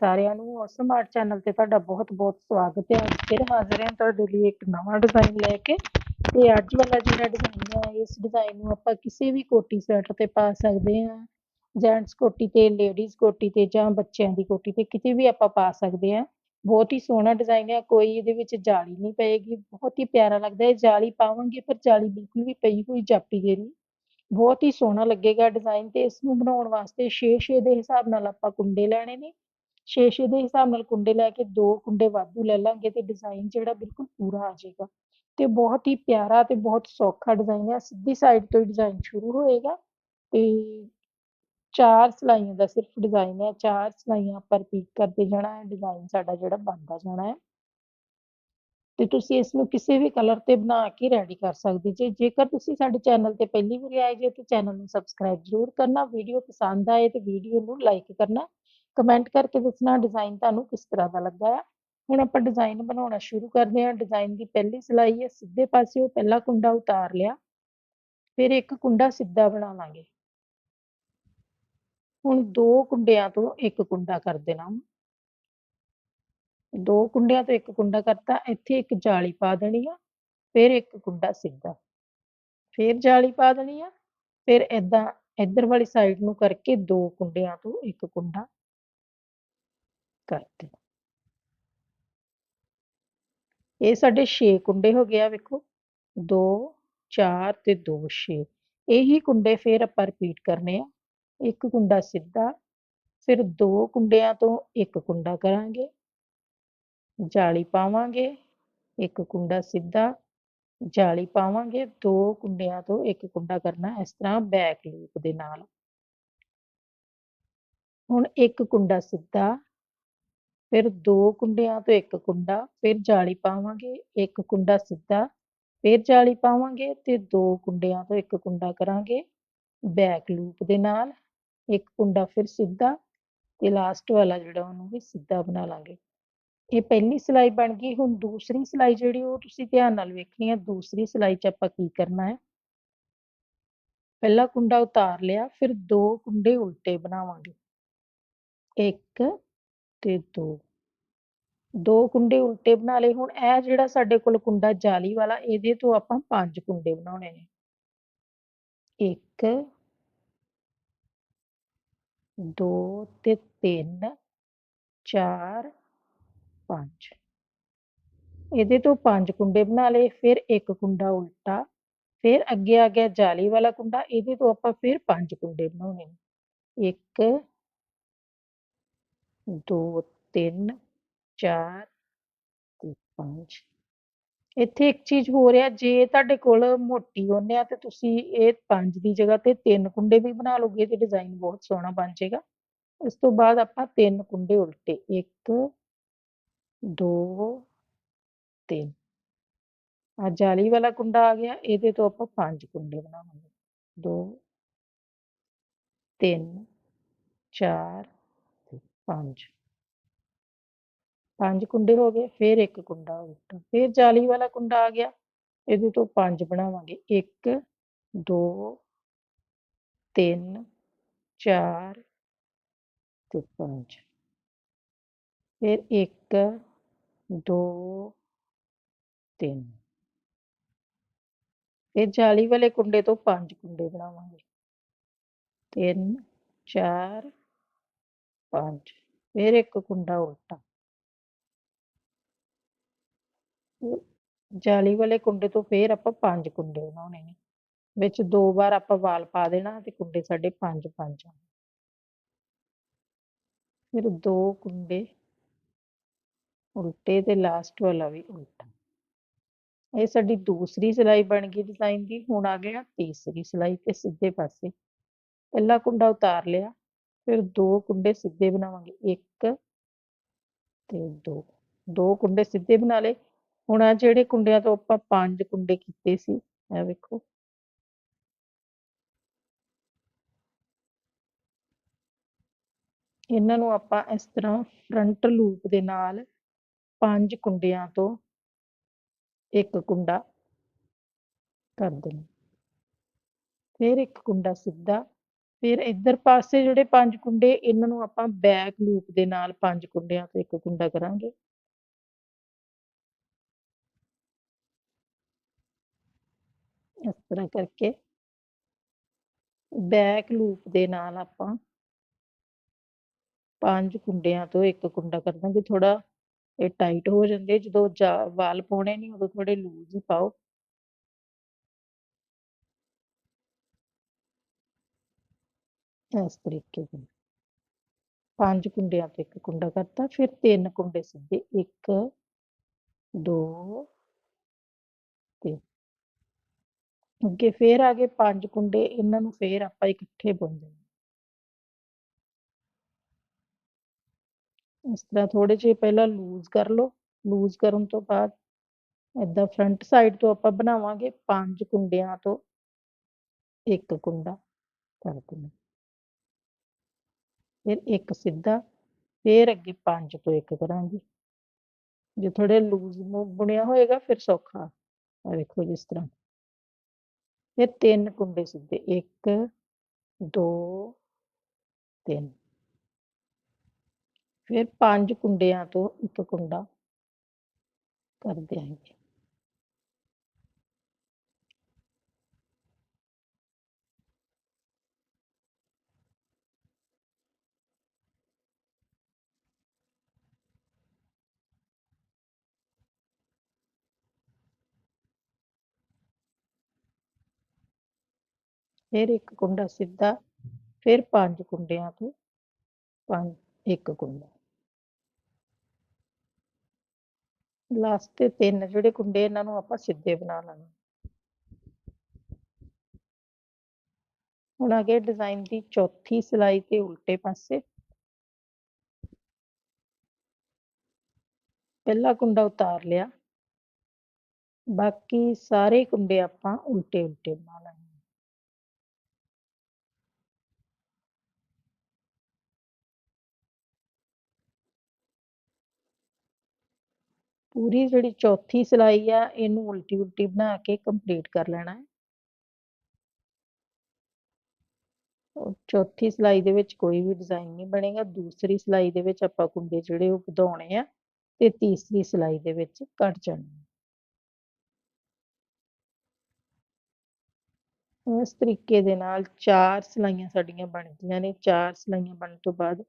ਸਾਰਿਆਂ ਨੂੰ awesome art channel ਤੇ ਤੁਹਾਡਾ ਬਹੁਤ-ਬਹੁਤ ਸਵਾਗਤ ਹੈ। ਅੱਜ ਫਿਰ ਹਾਜ਼ਰ ਹਾਂ ਤੁਹਾਡੇ ਲਈ ਇੱਕ ਨਵਾਂ ਡਿਜ਼ਾਈਨ ਲੈ ਕੇ ਤੇ ਅੱਜ ਵਾਲਾ ਜਿਹੜਾ ਡਿਜ਼ਾਈਨ ਹੈ, ਇਸ ਡਿਜ਼ਾਈਨ ਨੂੰ ਆਪਾਂ ਕਿਸੇ ਵੀ ਕੋਟੀ ਸਵੈਟਰ ਤੇ ਪਾ ਸਕਦੇ ਹਾਂ ਜੈਂਟਸ ਕੋਟੀ ਤੇ ਲੇਡੀਜ਼ ਕੋਟੀ ਤੇ ਜਾਂ ਬੱਚਿਆਂ ਦੀ ਕੋਟੀ ਤੇ ਕਿਤੇ ਵੀ ਆਪਾਂ ਪਾ ਸਕਦੇ ਹਾਂ। ਬਹੁਤ ਹੀ ਸੋਹਣਾ ਡਿਜ਼ਾਈਨ ਹੈ, ਕੋਈ ਇਹਦੇ ਵਿੱਚ ਜਾਲੀ ਨਹੀਂ ਪਏਗੀ, ਬਹੁਤ ਹੀ ਪਿਆਰਾ ਲੱਗਦਾ ਹੈ। ਜਾਲੀ ਪਾਵਾਂਗੇ ਪਰ ਜਾਲੀ ਬਿਲਕੁਲ ਵੀ ਪਈ ਹੋਈ ਜਾਪੀਗੀ ਨਹੀਂ। ਬਹੁਤ ਹੀ ਸੋਹਣਾ ਲੱਗੇਗਾ ਡਿਜ਼ਾਈਨ ਤੇ, ਇਸ ਨੂੰ ਬਣਾਉਣ ਵਾਸਤੇ 6-6 ਦੇ ਹਿਸਾਬ ਨਾਲ ਆਪਾਂ ਕੁੰਡੇ ਲੈਣੇ ਨੇ। 6-6 ਦੇ ਹਿਸਾਬ ਨਾਲ ਕੁੰਡੇ ਲੈ ਕੇ ਦੋ ਕੁੰਡੇ ਵਾਧੂ ਲੈ ਲਾਂਗੇ ਤੇ ਡਿਜ਼ਾਈਨ ਜਿਹੜਾ ਬਿਲਕੁਲ ਪੂਰਾ ਆ ਜਾਏਗਾ। ਤੇ ਬਹੁਤ ਹੀ ਪਿਆਰਾ ਤੇ ਬਹੁਤ ਸੌਖਾ ਡਿਜ਼ਾਈਨ ਹੈ ਸਿੱਧੀ ਸਾਈਡ ਤੋਂ ਹੀ ਡਿਜ਼ਾਈਨ ਸ਼ੁਰੂ ਹੋਏਗਾ ਤੇ ਚਾਰ ਸਲਾਈਆਂ ਦਾ ਸਿਰਫ ਡਿਜ਼ਾਈਨ ਹੈ ਚਾਰ ਸਲਾਈਆਂ ਆਪਾਂ ਰਿਪੀਟ ਕਰਦੇ ਜਾਣਾ ਹੈ ਡਿਜ਼ਾਈਨ ਸਾਡਾ ਜਿਹੜਾ ਬਣਦਾ ਜਾਣਾ ਹੈ। ਤੇ ਤੁਸੀਂ ਇਸ ਨੂੰ ਕਿਸੇ ਵੀ ਕਲਰ ਤੇ ਬਣਾ ਕੇ ਰੈਡੀ ਕਰ ਸਕਦੇ ਜੇ, ਜੇਕਰ ਤੁਸੀਂ ਸਾਡੇ ਚੈਨਲ ਤੇ ਪਹਿਲੀ ਵਾਰੀ ਆਏ ਜੇ ਤੇ ਚੈਨਲ ਨੂੰ ਸਬਸਕ੍ਰਾਈਬ ਜ਼ਰੂਰ ਕਰਨਾ ਵੀਡੀਓ ਪਸੰਦ ਆਏ ਤੇ ਵੀਡੀਓ ਨੂੰ ਲਾਈਕ ਕਰਨਾ। ਕਮੈਂਟ ਕਰਕੇ ਦੱਸਣਾ ਡਿਜ਼ਾਈਨ ਤੁਹਾਨੂੰ ਕਿਸ ਤਰ੍ਹਾਂ ਦਾ ਲੱਗਾ ਆ। ਹੁਣ ਆਪਾਂ ਡਿਜ਼ਾਈਨ ਬਣਾਉਣਾ ਸ਼ੁਰੂ ਕਰਦੇ ਹਾਂ। ਡਿਜ਼ਾਈਨ ਦੀ ਪਹਿਲੀ ਸਿਲਾਈ ਹੈ, ਸਿੱਧੇ ਪਾਸਿਓਂ ਪਹਿਲਾ ਕੁੰਡਾ ਉਤਾਰ ਲਿਆ। ਫਿਰ ਇੱਕ ਕੁੰਡਾ ਸਿੱਧਾ ਬਣਾ ਲਾਂਗੇ। ਹੁਣ ਦੋ ਕੁੰਡਿਆਂ ਤੋਂ ਇੱਕ ਕੁੰਡਾ ਕਰ ਦੇਣਾ ਦੋ ਕੁੰਡਿਆਂ ਤੋਂ ਇੱਕ ਕੁੰਡਾ ਕਰਤਾ, ਇੱਥੇ ਇੱਕ ਜਾਲੀ ਪਾ ਦੇਣੀ ਆ, ਫਿਰ ਇੱਕ ਕੁੰਡਾ ਸਿੱਧਾ। ਫਿਰ ਜਾਲੀ ਪਾ ਦੇਣੀ ਆ, ਫਿਰ ਇਦਾਂ ਇੱਧਰ ਵਾਲੀ ਸਾਈਡ ਨੂੰ ਕਰਕੇ ਦੋ ਕੁੰਡਿਆਂ ਤੋਂ ਇੱਕ ਕੁੰਡਾ। ਕਰ ਦੇਣਾ ਇਹ ਸਾਡੇ 6 ਕੁੰਡੇ ਹੋ ਗਏ ਆ, ਵੇਖੋ। 2 4 ਤੇ 2 6 ਇਹੀ ਕੁੰਡੇ ਫਿਰ ਆਪਾਂ ਰਿਪੀਟ ਕਰਨੇ ਆ। ਇੱਕ ਕੁੰਡਾ ਸਿੱਧਾ, ਫਿਰ ਦੋ ਕੁੰਡਿਆਂ ਤੋਂ ਇੱਕ ਕੁੰਡਾ ਕਰਾਂਗੇ। ਜਾਲੀ ਪਾਵਾਂਗੇ, ਇੱਕ ਕੁੰਡਾ ਸਿੱਧਾ, ਜਾਲੀ ਪਾਵਾਂਗੇ, ਦੋ ਕੁੰਡਿਆਂ ਤੋਂ ਇੱਕ ਕੁੰਡਾ ਕਰਨਾ ਇਸ ਤਰ੍ਹਾਂ ਬੈਕ ਲੂਪ ਦੇ ਨਾਲ। ਹੁਣ ਇੱਕ ਕੁੰਡਾ ਸਿੱਧਾ ਫਿਰ ਦੋ ਕੁੰਡਿਆਂ ਤੋਂ ਇੱਕ ਕੁੰਡਾ, ਫਿਰ ਜਾਲੀ ਪਾਵਾਂਗੇ, ਇੱਕ ਕੁੰਡਾ ਸਿੱਧਾ, ਫਿਰ ਜਾਲੀ ਪਾਵਾਂਗੇ ਤੇ ਦੋ ਕੁੰਡਿਆਂ ਤੋਂ ਇੱਕ ਕੁੰਡਾ ਕਰਾਂਗੇ ਬੈਕ ਲੂਪ ਦੇ ਨਾਲ, ਇੱਕ ਕੁੰਡਾ ਫਿਰ ਸਿੱਧਾ ਤੇ ਲਾਸਟ ਵਾਲਾ ਜਿਹੜਾ ਉਹਨੂੰ ਵੀ ਸਿੱਧਾ ਬਣਾ ਲਾਂਗੇ। ਇਹ ਪਹਿਲੀ ਸਿਲਾਈ ਬਣ ਗਈ, ਹੁਣ ਦੂਸਰੀ ਸਿਲਾਈ ਜਿਹੜੀ ਉਹ ਤੁਸੀਂ ਧਿਆਨ ਨਾਲ ਵੇਖਣੀ ਹੈ, ਦੂਸਰੀ ਸਿਲਾਈ 'ਚ ਆਪਾਂ ਕੀ ਕਰਨਾ ਹੈ? ਪਹਿਲਾ ਕੁੰਡਾ ਉਤਾਰ ਲਿਆ, ਫਿਰ ਦੋ ਕੁੰਡੇ ਉਲਟੇ ਬਣਾਵਾਂਗੇ। ਇੱਕ ਤੇ ਦੋ। ਦੋ ਕੁੰਡੇ ਉਲਟੇ ਬਣਾ ਲਏ। ਹੁਣ ਇਹ ਜਿਹੜਾ ਸਾਡੇ ਕੋਲ ਕੁੰਡਾ ਜਾਲੀ ਵਾਲਾ, ਇਹਦੇ ਤੋਂ ਆਪਾਂ ਪੰਜ ਕੁੰਡੇ ਬਣਾਉਣੇ ਨੇ। ਇੱਕ, ਦੋ ਤੇ ਤਿੰਨ, ਚਾਰ, ਪੰਜ। ਇਹਦੇ ਤੋਂ ਪੰਜ ਕੁੰਡੇ ਬਣਾ ਲਏ। ਫਿਰ ਇੱਕ ਕੁੰਡਾ ਉਲਟਾ। ਫਿਰ ਅੱਗੇ ਆ ਗਿਆ ਜਾਲੀ ਵਾਲਾ ਕੁੰਡਾ। ਇਹਦੇ ਤੋਂ ਆਪਾਂ ਫਿਰ ਪੰਜ ਕੁੰਡੇ ਬਣਾਉਣੇ ਨੇ। ਇੱਕ ਦੋ, ਤਿੰਨ, ਚਾਰ ਤੇ ਪੰਜ। ਇੱਥੇ ਇੱਕ ਚੀਜ਼ ਹੋ ਰਿਹਾ ਜੇ ਤੁਹਾਡੇ ਕੋਲ ਮੋਟੀ ਉਹਨੇ ਆ ਤੇ ਤੁਸੀਂ ਇਹ ਪੰਜ ਦੀ ਜਗ੍ਹਾ ਤੇ ਤਿੰਨ ਕੁੰਡੇ ਵੀ ਬਣਾ ਲਓਗੇ ਤੇ ਡਿਜ਼ਾਈਨ ਬਹੁਤ ਸੋਹਣਾ ਬਣ ਜਾਏਗਾ। ਉਸ ਤੋਂ ਬਾਅਦ ਆਪਾਂ ਤਿੰਨ ਕੁੰਡੇ ਉਲਟੇ, ਇੱਕ, ਦੋ, ਤਿੰਨ। ਆ ਜਾਲੀ ਵਾਲਾ ਕੁੰਡਾ ਆ ਗਿਆ, ਇਹਦੇ ਤੋਂ ਆਪਾਂ ਪੰਜ ਕੁੰਡੇ ਬਣਾਵਾਂਗੇ। ਦੋ, ਤਿੰਨ, ਚਾਰ ਤੇ ਪੰਜ। ਪੰਜ ਕੁੰਡੇ ਹੋ ਗਏ, ਫਿਰ ਇੱਕ ਕੁੰਡਾ ਹੋ ਗਿਆ ਫਿਰ ਜਾਲੀ ਵਾਲਾ ਕੁੰਡਾ ਆ ਗਿਆ, ਇਹਦੇ ਤੋਂ ਪੰਜ ਬਣਾਵਾਂਗੇ। ਇੱਕ, ਦੋ, ਤਿੰਨ, ਚਾਰ ਤੇ ਪੰਜ। ਫਿਰ ਇੱਕ, ਦੋ, ਤਿੰਨ। ਫਿਰ ਜਾਲੀ ਵਾਲੇ ਕੁੰਡੇ ਤੋਂ ਪੰਜ ਕੁੰਡੇ ਬਣਾਵਾਂਗੇ। ਤਿੰਨ, ਚਾਰ, ਪੰਜ। ਫਿਰ ਇੱਕ ਕੁੰਡਾ ਉਲਟਾ ਜਾਲੀ ਵਾਲੇ ਕੁੰਡੇ ਤੋਂ ਫਿਰ ਆਪਾਂ ਪੰਜ ਕੁੰਡੇ ਬਣਾਉਣੇ ਨੇ ਵਿੱਚ ਦੋ ਵਾਰ ਆਪਾਂ ਵਾਲ ਪਾ ਦੇਣਾ ਤੇ ਕੁੰਡੇ ਸਾਡੇ ਪੰਜ ਪੰਜ ਆ ਫਿਰ ਦੋ ਕੁੰਡੇ ਉਲਟੇ ਤੇ ਲਾਸਟ ਵਾਲਾ ਵੀ ਉਲਟਾ ਇਹ ਸਾਡੀ ਦੂਸਰੀ ਸਿਲਾਈ ਬਣ ਗਈ ਡਿਜ਼ਾਈਨ ਦੀ ਹੁਣ ਆ ਗਿਆ ਤੀਸਰੀ ਸਿਲਾਈ ਤੇ ਸਿੱਧੇ ਪਾਸੇ ਪਹਿਲਾ ਕੁੰਡਾ ਉਤਾਰ ਲਿਆ ਫਿਰ ਦੋ ਕੁੰਡੇ ਸਿੱਧੇ ਬਣਾਵਾਂਗੇ, ਇੱਕ ਤੇ ਦੋ। ਦੋ ਕੁੰਡੇ ਸਿੱਧੇ ਬਣਾ ਲਏ। ਹੁਣ ਆ ਜਿਹੜੇ ਕੁੰਡਿਆਂ ਤੋਂ ਆਪਾਂ ਪੰਜ ਕੁੰਡੇ ਕੀਤੇ ਸੀ ਇਹ ਵੇਖੋ। ਇਹਨਾਂ ਨੂੰ ਆਪਾਂ ਇਸ ਤਰ੍ਹਾਂ ਫਰੰਟ ਲੂਪ ਦੇ ਨਾਲ ਪੰਜ ਕੁੰਡਿਆਂ ਤੋਂ ਇੱਕ ਕੁੰਡਾ ਕਰ ਦੇਣਾ। ਫਿਰ ਇੱਕ ਕੁੰਡਾ ਸਿੱਧਾ ਫਿਰ ਇੱਧਰ ਪਾਸੇ ਜਿਹੜੇ ਪੰਜ ਕੁੰਡੇ, ਇਹਨਾਂ ਨੂੰ ਆਪਾਂ ਬੈਕ ਲੂਪ ਦੇ ਨਾਲ ਪੰਜ ਕੁੰਡਿਆਂ ਤੋਂ ਇੱਕ ਕੁੰਡਾ ਕਰਾਂਗੇ। ਇਸ ਤਰ੍ਹਾਂ ਕਰਕੇ ਬੈਕ ਲੂਪ ਦੇ ਨਾਲ ਆਪਾਂ ਪੰਜ ਕੁੰਡਿਆਂ ਤੋਂ ਇੱਕ ਕੁੰਡਾ ਕਰ ਦਾਂਗੇ। ਥੋੜਾ ਇਹ ਟਾਈਟ ਹੋ ਜਾਂਦੇ। ਜਦੋਂ ਜਾ- ਵਾਲ ਪਾਉਣੇ ਨਹੀਂ, ਉਦੋਂ ਥੋੜੇ ਲੂਜ਼ ਹੀ ਪਾਓ। ਇਸ ਤਰੀਕੇ ਦੇ। ਪੰਜ ਕੁੰਡਿਆਂ ਤੋਂ ਇੱਕ ਕੁੰਡਾ ਕਰਤਾ ਫਿਰ ਤਿੰਨ ਕੁੰਡੇ ਸਿੱਧੇ, ਇੱਕ, ਦੋ, ਤਿੰਨ। ਅੱਗੇ ਫੇਰ ਆ ਗਏ ਪੰਜ ਕੁੰਡੇ, ਇਹਨਾਂ ਨੂੰ ਫੇਰ ਆਪਾਂ ਇਕੱਠੇ ਬੁਣ ਇਸ ਤਰ੍ਹਾਂ ਥੋੜੇ ਜਿਹੇ ਪਹਿਲਾਂ ਲੂਜ਼ ਕਰ ਲਓ। ਲੂਜ਼ ਕਰਨ ਤੋਂ ਬਾਅਦ ਏਦਾਂ ਫਰੰਟ ਸਾਈਡ ਤੋਂ ਆਪਾਂ ਬਣਾਵਾਂਗੇ ਪੰਜ ਕੁੰਡਿਆਂ ਤੋਂ ਇੱਕ ਕੁੰਡਾ। ਕਰ ਦੇਣਾ ਫਿਰ ਇੱਕ ਸਿੱਧਾ, ਫਿਰ ਅੱਗੇ ਪੰਜ ਤੋਂ ਇੱਕ ਕਰਾਂਗੇ। ਜੇ ਥੋੜੇ ਲੂਜ਼ ਬੁਣਿਆ ਹੋਏਗਾ, ਫਿਰ ਸੌਖਾ। ਆ ਵੇਖੋ ਜਿਸ ਤਰ੍ਹਾਂ। ਫਿਰ ਤਿੰਨ ਕੁੰਡੇ ਸਿੱਧੇ। ਇੱਕ, ਦੋ, ਤਿੰਨ। ਫਿਰ ਪੰਜ ਕੁੰਡਿਆਂ ਤੋਂ ਇੱਕ ਕੁੰਡਾ ਕਰ ਦਿਆਂਗੇ। ਫਿਰ ਇੱਕ ਕੁੰਡਾ ਸਿੱਧਾ, ਫਿਰ ਪੰਜ ਕੁੰਡਿਆਂ ਤੋਂ ਪੰਜ, ਇੱਕ ਕੁੰਡਾ। ਲਾਸਟ ਤੇ ਤਿੰਨ ਜਿਹੜੇ ਕੁੰਡੇ ਇਹਨਾਂ ਨੂੰ ਆਪਾਂ ਸਿੱਧੇ ਬਣਾ ਲੈਣਾ। ਹੁਣ ਅਗੇ ਡਿਜ਼ਾਈਨ ਦੀ ਚੌਥੀ ਸਿਲਾਈ ਤੇ ਉਲਟੇ ਪਾਸੇ। ਪਹਿਲਾ ਕੁੰਡਾ ਉਤਾਰ ਲਿਆ। ਬਾਕੀ ਸਾਰੇ ਕੁੰਡੇ ਆਪਾਂ ਉਲਟੇ ਉਲਟੇ ਬਣਾ ਲੈਣੇ। ਪੂਰੀ ਜਿਹੜੀ ਚੌਥੀ ਸਿਲਾਈ ਆ, ਇਹਨੂੰ ਉਲਟੀ ਉਲਟੀ ਬਣਾ ਕੇ ਕੰਪਲੀਟ ਕਰ ਲੈਣਾ ਹੈ। ਚੌਥੀ ਸਿਲਾਈ ਦੇ ਵਿੱਚ ਕੋਈ ਵੀ ਡਿਜ਼ਾਈਨ ਨਹੀਂ ਬਣੇਗਾ। ਦੂਸਰੀ ਸਿਲਾਈ ਦੇ ਵਿੱਚ ਆਪਾਂ ਕੁੰਡੇ ਜਿਹੜੇ ਉਹ ਵਧਾਉਣੇ ਆ ਤੇ ਤੀਸਰੀ ਸਿਲਾਈ ਦੇ ਵਿੱਚ ਕੱਟ ਜਾਣੇ ਇਸ ਤਰੀਕੇ ਦੇ ਨਾਲ ਚਾਰ ਸਿਲਾਈਆਂ ਸਾਡੀਆਂ ਬਣ ਗਈਆਂ ਨੇ। ਚਾਰ ਸਿਲਾਈਆਂ ਬਣਨ ਤੋਂ ਬਾਅਦ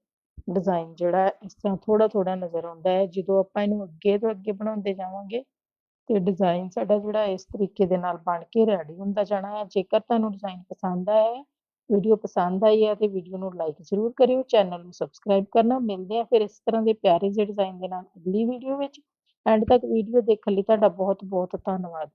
ਡਿਜ਼ਾਈਨ ਜਿਹੜਾ ਇਸ ਤਰ੍ਹਾਂ ਥੋੜਾ ਥੋੜਾ ਨਜ਼ਰ ਆਉਂਦਾ ਹੈ, ਜਦੋਂ ਆਪਾਂ ਇਹਨੂੰ ਅੱਗੇ ਤੋਂ ਅੱਗੇ ਬਣਾਉਂਦੇ ਜਾਵਾਂਗੇ ਤੇ ਡਿਜ਼ਾਈਨ ਸਾਡਾ ਜਿਹੜਾ ਇਸ ਤਰੀਕੇ ਦੇ ਨਾਲ ਬਣ ਕੇ ਰੈਡੀ ਹੁੰਦਾ ਜਾਣਾ ਹੈ। ਜੇਕਰ ਤੁਹਾਨੂੰ ਡਿਜ਼ਾਈਨ ਪਸੰਦ ਆਇਆ ਹੈ ਵੀਡੀਓ ਪਸੰਦ ਆਈ ਹੈ ਤੇ ਵੀਡੀਓ ਨੂੰ ਲਾਈਕ ਜ਼ਰੂਰ ਕਰਿਓ ਚੈਨਲ ਨੂੰ ਸਬਸਕ੍ਰਾਈਬ ਕਰਨਾ। ਮਿਲਦੇ ਆ ਫਿਰ ਇਸ ਤਰ੍ਹਾਂ ਦੇ ਪਿਆਰੇ ਜਿਹੇ ਡਿਜ਼ਾਈਨ ਦੇ ਨਾਲ ਅਗਲੀ ਵੀਡੀਓ ਵਿੱਚ। ਐਂਡ ਤੱਕ ਵੀਡੀਓ ਦੇਖਣ ਲਈ ਤੁਹਾਡਾ ਬਹੁਤ ਬਹੁਤ ਧੰਨਵਾਦ।